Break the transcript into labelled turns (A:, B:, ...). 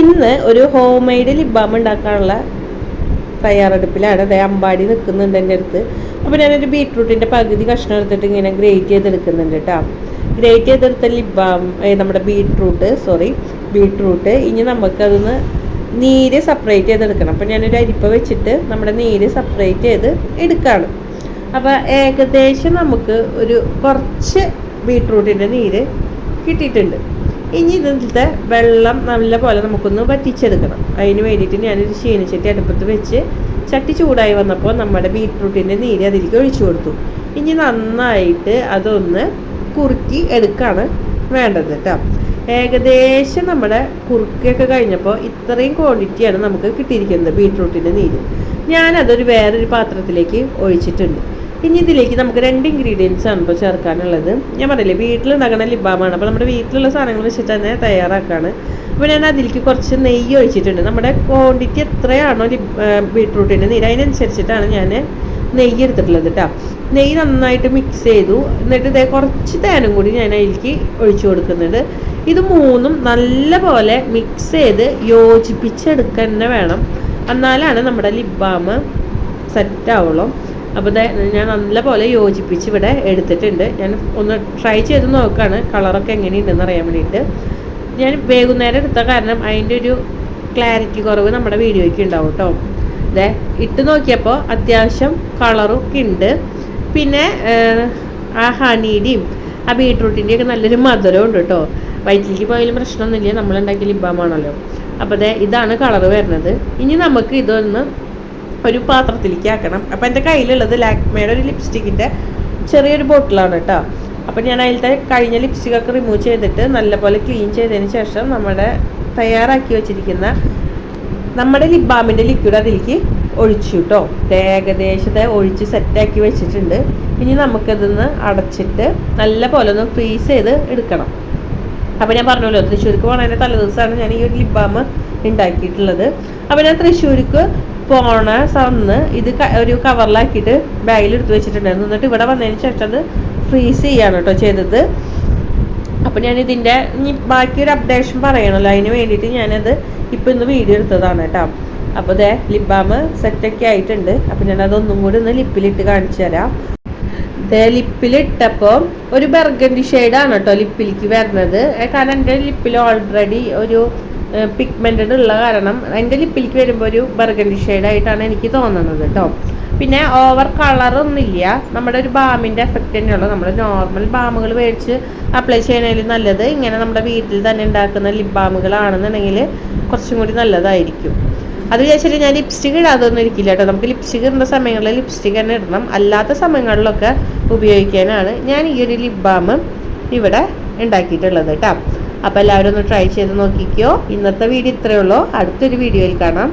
A: ഇന്ന് ഒരു home made lip balm ഉണ്ടാക്കാനുള്ള തയ്യാറെടുപ്പിലാണ്. അതേ അമ്പാടി നിൽക്കുന്നുണ്ട് എന്റെ അടുത്ത്. അപ്പോൾ ഞാനൊരു ബീട്രൂട്ടിന്റെ പകുതി കഷ്ണം എടുത്തിട്ട് ഇങ്ങനെ ഗ്രേറ്റ് ചെയ്തെടുക്കുന്നുണ്ട് കേട്ടോ. ഗ്രേറ്റ് ചെയ്തെടുത്ത ലിപ് ബാം നമ്മുടെ ബീട്രൂട്ട് സോറി ബീട്രൂട്ട് ഇനി നമുക്കതൊന്ന് നീര് സെപ്പറേറ്റ് ചെയ്തെടുക്കണം. അപ്പോൾ ഞാനൊരു അരിപ്പ വെച്ചിട്ട് നമ്മുടെ നീര് സെപ്പറേറ്റ് ചെയ്ത് എടുക്കുകയാണ് അപ്പോൾ ഏകദേശം നമുക്ക് ഒരു കുറച്ച് ബീട്രൂട്ടിന്റെ നീര് കിട്ടിയിട്ടുണ്ട്. ഇനി ഇതിലത്തെ വെള്ളം നല്ല പോലെ നമുക്കൊന്ന് വറ്റിച്ചെടുക്കണം. അതിന് വേണ്ടിയിട്ട് ഞാനൊരു ക്ഷീണിച്ചിട്ട് അടുപ്പത്ത് വെച്ച് ചട്ടി ചൂടായി വന്നപ്പോൾ നമ്മുടെ ബീട്രൂട്ടിന്റെ നീര് അതിലേക്ക് ഒഴിച്ചു കൊടുത്തു. ഇനി നന്നായിട്ട് അതൊന്ന് കുറുക്കി എടുക്കാണ് വേണ്ടത് കേട്ടോ. ഏകദേശം നമ്മുടെ കുറുക്കിയൊക്കെ കഴിഞ്ഞപ്പോൾ ഇത്രയും ക്വാണ്ടിറ്റിയാണ് നമുക്ക് കിട്ടിയിരിക്കുന്നത് ബീട്രൂട്ടിന്റെ നീര്. ഞാനതൊരു വേറൊരു പാത്രത്തിലേക്ക് ഒഴിച്ചിട്ടുണ്ട്. ഇനി ഇതിലേക്ക് നമുക്ക് രണ്ട് ഇൻഗ്രീഡിയൻസ് ആണ് ഇപ്പോൾ ചേർക്കാനുള്ളത്. ഞാൻ പറഞ്ഞില്ലേ വീട്ടിലുണ്ടാക്കുന്ന ലിബാമാണ്. അപ്പോൾ നമ്മുടെ വീട്ടിലുള്ള സാധനങ്ങൾ വെച്ചിട്ട് തന്നെ തയ്യാറാക്കാണ്. അപ്പോൾ ഞാൻ അതിലേക്ക് കുറച്ച് നെയ്യ് ഒഴിച്ചിട്ടുണ്ട്. നമ്മുടെ ക്വാണ്ടിറ്റി എത്രയാണോ ലി ബീട്രൂട്ടിന്റെ നീര് അതിനനുസരിച്ചിട്ടാണ് ഞാൻ നെയ്യ് എടുത്തിട്ടുള്ളത് കേട്ടോ നെയ്യ് നന്നായിട്ട് മിക്സ് ചെയ്തു. എന്നിട്ട് ഇതേ കുറച്ച് തേനും കൂടി ഞാൻ അതിലേക്ക് ഒഴിച്ചു കൊടുക്കുന്നുണ്ട്. ഇത് മൂന്നും നല്ല പോലെ മിക്സ് ചെയ്ത് യോജിപ്പിച്ചെടുക്കുക തന്നെ വേണം. എന്നാലാണ് നമ്മുടെ ലിപ് ബാം സെറ്റ് ആവുള്ളൂ. അപ്പോൾ ഞാൻ നല്ല പോലെ യോജിപ്പിച്ച് ഇവിടെ എടുത്തിട്ടുണ്ട്. ഞാൻ ഒന്ന് ട്രൈ ചെയ്ത് നോക്കുകയാണ് കളറൊക്കെ എങ്ങനെയുണ്ടെന്ന് അറിയാൻ വേണ്ടിയിട്ട്. ഞാൻ വൈകുന്നേരം എടുത്ത കാരണം അതിന്റെ ഒരു ക്ലാരിറ്റി കുറവ് നമ്മുടെ വീഡിയോയ്ക്ക് ഉണ്ടാവും കേട്ടോ ഇതേ ഇട്ട് നോക്കിയപ്പോൾ അത്യാവശ്യം കളറൊക്കെ ഉണ്ട്. പിന്നെ ആ ഹണിയുടെയും ആ ബീട്രൂട്ടിന്റെയും ഒക്കെ നല്ലൊരു മധുരം ഉണ്ട് കേട്ടോ വയറ്റിലേക്ക് പോയാലും പ്രശ്നമൊന്നുമില്ല നമ്മളുണ്ടാക്കിയ ലിബാമാണല്ലോ. അപ്പോൾ അതെ ഇതാണ് കളറ് വരുന്നത്. ഇനി നമുക്ക് ഇതൊന്ന് ഒരു പാത്രത്തിലേക്ക് ആക്കണം. അപ്പോൾ എന്റെ കയ്യിലുള്ളത് ലാക്മേയുടെ ഒരു ലിപ്സ്റ്റിക്കിന്റെ ചെറിയൊരു ബോട്ടിലാണ് കേട്ടോ. അപ്പോൾ ഞാൻ അതിലത്തെ കഴിഞ്ഞ ലിപ്സ്റ്റിക്കൊക്കെ റിമൂവ് ചെയ്തിട്ട് നല്ലപോലെ ക്ലീൻ ചെയ്തതിന് ശേഷം നമ്മുടെ തയ്യാറാക്കി വെച്ചിരിക്കുന്ന നമ്മുടെ ലിപ് ബാമിന്റെ ലിക്വിഡ് അതിലേക്ക് ഒഴിച്ചു കേട്ടോ. ഏകദേശത്തെ ഒഴിച്ച് സെറ്റാക്കി വെച്ചിട്ടുണ്ട്. ഇനി നമുക്കതൊന്ന് അടച്ചിട്ട് നല്ല പോലെ ഒന്ന് ഫ്രീസ് ചെയ്ത് എടുക്കണം. അപ്പോൾ ഞാൻ പറഞ്ഞല്ലോ തൃശ്ശൂർക്ക് പോകണതിന്റെ തലേദിവസമാണ് ഞാൻ ഈ ഒരു ലിപ് ബാം ഉണ്ടാക്കിയിട്ടുള്ളത്. അപ്പോൾ ഞാൻ തൃശ്ശൂർക്ക് പോണ സന്ന് ഇത് ഒരു കവറിലാക്കിയിട്ട് ബാഗിൽ എടുത്ത് വെച്ചിട്ടുണ്ടായിരുന്നു. എന്നിട്ട് ഇവിടെ വന്നതിന് ശേഷം അത് ഫ്രീസ് ചെയ്യാണ് കേട്ടോ ചെയ്തത്. അപ്പം ഞാൻ ഇതിന്റെ ബാക്കി ഒരു അപ്ഡേഷൻ പറയണമല്ലോ അതിന് വേണ്ടിയിട്ട് ഞാനത് ഇപ്പം ഇന്ന് വീഡിയോ എടുത്തതാണ് കേട്ടോ അപ്പോൾ ഇതേ ലിപ് ബാം സെറ്റൊക്കെ ആയിട്ടുണ്ട്. അപ്പോൾ ഞാനതൊന്നും കൂടി ഒന്ന് ലിപ്പിലിട്ട് കാണിച്ചു തരാം. ഇതേ ലിപ്പിലിട്ടപ്പോൾ ഒരു ബർഗൻഡി ഷെയ്ഡാണ് കേട്ടോ ലിപ്പിലേക്ക് വരുന്നത്. കാരണം എന്റെ ലിപ്പിൽ ഓൾറെഡി ഒരു പിഗ്മെന്റഡ് ഉള്ള കാരണം എന്റെ ലിപ്പിലേക്ക് വരുമ്പോൾ ഒരു ബർഗൻഡി ഷെയ്ഡായിട്ടാണ് എനിക്ക് തോന്നുന്നത് കേട്ടോ പിന്നെ ഓവർ കളറൊന്നുമില്ല നമ്മുടെ ഒരു ബാമിന്റെ എഫക്റ്റ് തന്നെയുള്ളൂ. നമ്മൾ നോർമൽ ബാമുകൾ മേടിച്ച് അപ്ലൈ ചെയ്യണേൽ നല്ലത് ഇങ്ങനെ നമ്മുടെ വീട്ടിൽ തന്നെ ഉണ്ടാക്കുന്ന ലിപ് ബാമുകളാണെന്നുണ്ടെങ്കിൽ കുറച്ചും കൂടി നല്ലതായിരിക്കും. അത് വിചാരിച്ചിട്ട് ഞാൻ ലിപ്സ്റ്റിക് ഇടാതൊന്നും ഇരിക്കില്ല കേട്ടോ നമുക്ക് ലിപ്സ്റ്റിക് ഇടുന്ന സമയങ്ങളിൽ ലിപ്സ്റ്റിക് തന്നെ ഇടണം. അല്ലാത്ത സമയങ്ങളിലൊക്കെ ഉപയോഗിക്കാനാണ് ഞാൻ ഈ ഒരു ലിപ് ബാം ഇവിടെ ഉണ്ടാക്കിയിട്ടുള്ളത് കേട്ടോ അപ്പോൾ എല്ലാവരും ഒന്ന് ട്രൈ ചെയ്ത് നോക്കിക്കോ. ഇന്നത്തെ വീഡിയോ ഇത്രയേ ഉള്ളൂ. അടുത്തൊരു വീഡിയോയിൽ കാണാം.